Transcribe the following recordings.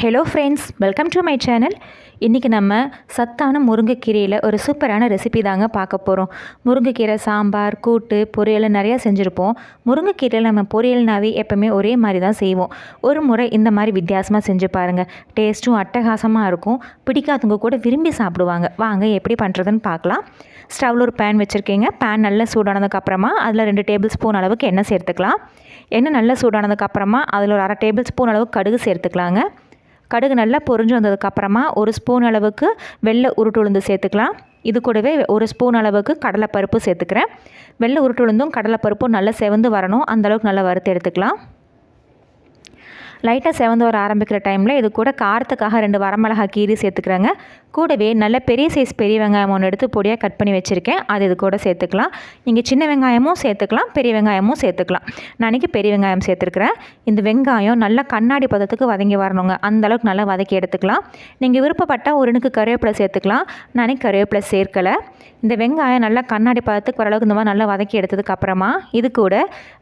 Hello friends welcome to my channel இன்றைக்கி நம்ம சத்தான முருங்கைக்கீரையில் ஒரு சூப்பரான ரெசிபி தாங்க பார்க்க போகிறோம் முருங்கைக்கீரை சாம்பார் கூட்டு பொரியல் நிறையா செஞ்சுருப்போம். முருங்கைக்கீரையில் நம்ம பொரியல்னாவே எப்போவுமே ஒரே மாதிரி தான் செய்வோம். ஒரு முறை இந்த மாதிரி வித்தியாசமாக செஞ்சு பாருங்கள் டேஸ்ட்டும் அட்டகாசமாக இருக்கும். பிடிக்காதவங்க கூட விரும்பி சாப்பிடுவாங்க. வாங்க எப்படி பண்ணுறதுன்னு பார்க்கலாம். ஸ்டவ்வில் ஒரு பேன் வச்சுருக்கீங்க. பேன் நல்லா சூடானதுக்கப்புறமா அதில் ரெண்டு டேபிள் ஸ்பூன் அளவுக்கு எண்ணெய் சேர்த்துக்கலாம். எண்ணெய் நல்லா சூடானதுக்கப்புறமா அதில் ஒரு அரை டேபிள் ஸ்பூன் அளவுக்கு கடுகு சேர்த்துக்கலாங்க. கடுகு நல்லா பொரிஞ்சு வந்ததுக்கப்புறமா ஒரு ஸ்பூன் அளவுக்கு வெள்ளை உருட்டு உளுந்து சேர்த்துக்கலாம். இது கூடவே ஒரு ஸ்பூன் அளவுக்கு கடலைப்பருப்பு சேர்த்துக்கிறேன். வெள்ளை உருட்டு உளுந்தும் கடலைப்பருப்பும் நல்லா செவந்து வரணும். அந்தளவுக்கு நல்லா வறுத்து எடுத்துக்கலாம். லைட்டாக செவந்து வர ஆரம்பிக்கிற டைமில் இது கூட காரத்துக்காக ரெண்டு வரமிளகாய் கீரி சேர்த்துக்கிறேங்க. கூடவே நல்ல பெரிய சைஸ் பெரிய வெங்காயம் ஒன்று எடுத்து பொடியாக கட் பண்ணி வச்சுருக்கேன். அது இது கூட சேர்த்துக்கலாம். நீங்கள் சின்ன வெங்காயமும் சேர்த்துக்கலாம். பெரிய வெங்காயமும் சேர்த்துக்கலாம். நான் இன்றைக்கி பெரிய வெங்காயம் சேர்த்துருக்குறேன். இந்த வெங்காயம் நல்லா கண்ணாடி பதத்துக்கு வதங்கி வரணுங்க. அந்தளவுக்கு நல்லா வதக்கி எடுத்துக்கலாம். நீங்கள் விருப்பப்பட்டால் ஒரு கருவேப்பிலை சேர்த்துக்கலாம். நான் கருவேப்பிலை சேர்க்கலை. இந்த வெங்காயம் நல்லா கண்ணாடி பதத்துக்கு ஓரளவுக்கு இந்த மாதிரி நல்லா வதக்கி எடுத்ததுக்கப்புறமா இது கூட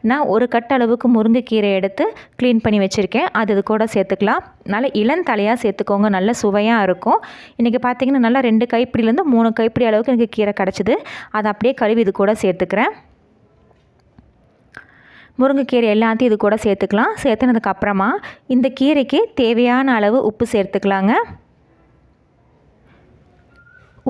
நான் ஒரு கட்ட அளவுக்கு முருங்கைக்கீரை எடுத்து க்ளீன் பண்ணி வச்சுருக்கேன். அது இது கூட சேர்த்துக்கலாம். நல்லா இளந்தலையாக சேர்த்துக்கோங்க. நல்ல சுவையாக இருக்கும். இன்றைக்கி பார்த்தீங்கன்னா நல்லா ரெண்டு கைப்பிடிலேருந்து மூணு கைப்பிடி அளவுக்கு எனக்கு கீரை கிடச்சிது. அதை அப்படியே கழுவி இது கூட சேர்த்துக்கிறேன். முருங்கைக்கீரை எல்லாத்தையும் இது கூட சேர்த்துக்கலாம். சேர்த்துனதுக்கப்புறமா இந்த கீரைக்கு தேவையான அளவு உப்பு சேர்த்துக்கலாங்க.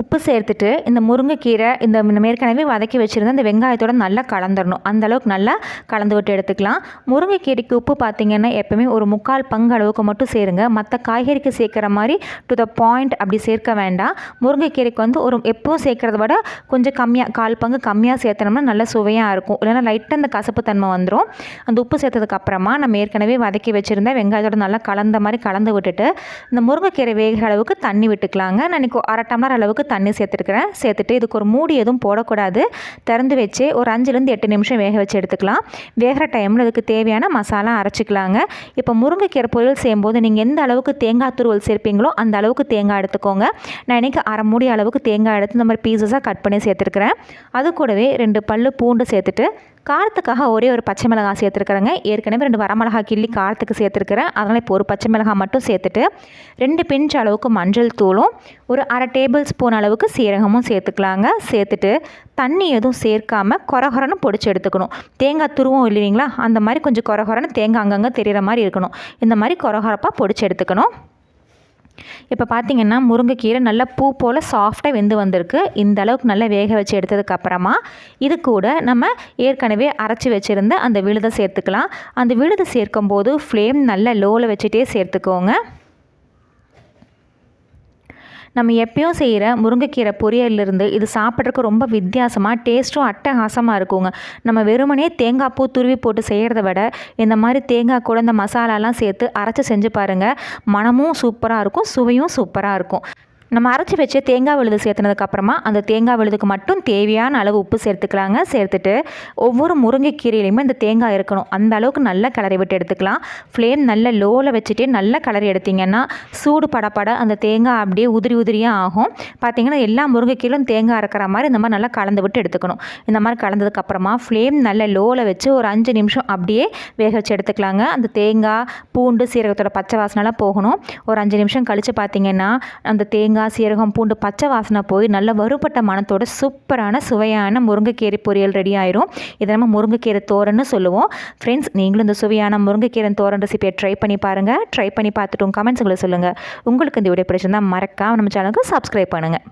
உப்பு சேர்த்துட்டு இந்த முருங்கைக்கீரை இந்த நம்ம ஏற்கனவே வதக்கி வச்சுருந்த இந்த வெங்காயத்தோட நல்லா கலந்துடணும் அந்தளவுக்கு நல்லா கலந்து விட்டு எடுத்துக்கலாம். முருங்கைக்கீரைக்கு உப்பு பார்த்திங்கன்னா எப்போவுமே ஒரு முக்கால் பங்கு அளவுக்கு மட்டும் சேருங்க. மற்ற காய்கறிக்கு சேர்க்குற மாதிரி டு த பாயிண்ட் அப்படி சேர்க்க வேண்டாம். முருங்கைக்கீரைக்கு வந்து ஒரு எப்பவும் சேர்க்குறத விட கொஞ்சம் கம்மியாக கால் பங்கு கம்மியாக சேர்த்தனோம்னா நல்லா சுவையாக இருக்கும். இல்லைனா லைட்டாக அந்த கசப்பு தன்மை வந்துடும் அந்த உப்பு சேர்த்ததுக்கப்புறமா நம்ம ஏற்கனவே வதக்கி வச்சுருந்த வெங்காயத்தோட நல்லா கலந்த மாதிரி கலந்து விட்டுட்டு இந்த முருங்கைக்கீரை வேகிற அளவுக்கு தண்ணி விட்டுக்கலாங்க. நான் அரை டம்ளர் அளவுக்கு தண்ணி சேர்த்துருக்குறேன். சேர்த்துட்டு இதுக்கு ஒரு மூடி எதுவும் போடக்கூடாது. திறந்து வச்சு ஒரு அஞ்சுலேருந்து எட்டு நிமிஷம் வேக வச்சு எடுத்துக்கலாம். வேகிற டைமில் அதுக்கு தேவையான மசாலா அரைச்சிக்கலாங்க. இப்போ முருங்கைக்கீரை பொரியல் செய்யும்போது நீங்கள் எந்த அளவுக்கு தேங்காய் துருவல் சேர்ப்பீங்களோ அந்த அளவுக்கு தேங்காய் எடுத்துக்கோங்க. நான் இன்றைக்கி அரை மூடி அளவுக்கு தேங்காய் எடுத்து இந்த மாதிரி பீசஸாக கட் பண்ணி சேர்த்துருக்குறேன். அது கூடவே ரெண்டு பல் பூண்டு சேர்த்துட்டு காரத்துக்காக ஒரே ஒரு பச்சை மிளகாய் சேர்த்துருக்குறேங்க. ஏற்கனவே ரெண்டு வரமிளகாய் கிள்ளி காரத்துக்கு சேர்த்துருக்குறேன். அதனால் இப்போ ஒரு பச்சை மிளகாய் மட்டும் சேர்த்துட்டு ரெண்டு பிஞ்ச் அளவுக்கு மஞ்சள் தூளும் ஒரு அரை டேபிள் ஸ்பூன் அளவுக்கு சீரகமும் சேர்த்துக்கலாங்க. சேர்த்துட்டு தண்ணி எதுவும் சேர்க்காமல் கொரகொரன்னு பொடிச்சு எடுத்துக்கணும். தேங்காய் துருவும் இல்லைங்களா? அந்த மாதிரி கொஞ்சம் கொரகொரன்னு தேங்காய் அங்கங்கே தெரிகிற மாதிரி இருக்கணும். இந்த மாதிரி கொரகொரப்பாக பொடிச்சு எடுத்துக்கணும். இப்போ பார்த்தீங்கன்னா முருங்கைக்கீரை நல்லா பூ போல் சாஃப்டாக வெந்து வந்திருக்கு. இந்த அளவுக்கு நல்லா வேக வச்சு எடுத்ததுக்கப்புறமா இது கூட நம்ம ஏற்கனவே அரைச்சி வச்சுருந்த அந்த விழுதை சேர்த்துக்கலாம். அந்த விழுதை சேர்க்கும்போது ஃப்ளேம் நல்லா லோவில் வச்சுட்டே சேர்த்துக்கோங்க. நம்ம எப்பயும் செய்கிற முருங்கைக்கீரை பொரியலிருந்து இது சாப்பிட்றதுக்கு ரொம்ப வித்தியாசமாக டேஸ்ட்டும் அட்டகாசமாக இருக்குங்க. நம்ம வெறுமனே தேங்காய் பூ துருவி போட்டு செய்கிறத விட இந்த மாதிரி தேங்காய் கூட இந்த மசாலாலாம் சேர்த்து அரைச்சி செஞ்சு பாருங்கள் மனமும் சூப்பராக இருக்கும் சுவையும் சூப்பராக இருக்கும். நம்ம அரைச்சி வச்சு தேங்காய் விழுது சேர்த்துனதுக்கப்புறமா அந்த தேங்காய் விழுதுக்கு மட்டும் தேவையான அளவு உப்பு சேர்த்துக்கலாங்க. சேர்த்துட்டு ஒவ்வொரு முருங்கைக்கீரையிலையுமே இந்த தேங்காய் இருக்கணும். அந்த அளவுக்கு நல்ல கலரை விட்டு எடுத்துக்கலாம். ஃப்ளேம் நல்ல லோவில் வச்சுட்டே நல்ல கலரை எடுத்திங்கன்னா சூடு படப்பட அந்த தேங்காய் அப்படியே உதிரி உதிரியாக ஆகும். பார்த்திங்கன்னா எல்லா முருங்கைக்கீரும் தேங்காய் இருக்கிற மாதிரி இந்த மாதிரி நல்லா கலந்து விட்டு எடுத்துக்கணும். இந்த மாதிரி கலந்ததுக்கப்புறமா ஃப்ளேம் நல்ல லோவில் வச்சு ஒரு அஞ்சு நிமிஷம் அப்படியே வேக வச்சு எடுத்துக்கலாங்க. அந்த தேங்காய் பூண்டு சீரகத்தோட பச்சை வாசனைலாம் போகணும். ஒரு அஞ்சு நிமிஷம் கழித்து பார்த்திங்கன்னா அந்த தேங்காய் தேங்காய் சீரகம் பூண்டு பச்சை வாசனை போய் நல்ல வறுபட்ட மனத்தோட சூப்பரான சுவையான முருங்கைக்கீரை பொரியல் ரெடி ஆயிரும். இதை நம்ம முருங்கைக்கீரை தோரன்னு சொல்லுவோம். ஃப்ரெண்ட்ஸ் நீங்களும் இந்த சுவையான முருங்கைக்கீரை தோரன் ரெசிபியை ட்ரை பண்ணி பாருங்கள் ட்ரை பண்ணி பார்த்துட்டு கமெண்ட்ஸுங்களை சொல்லுங்கள் உங்களுக்கு இந்த வீடியோ பிடிச்சிருந்தா மறக்காம நம்ம சேனலுக்கு சப்ஸ்கிரைப் பண்ணுங்கள்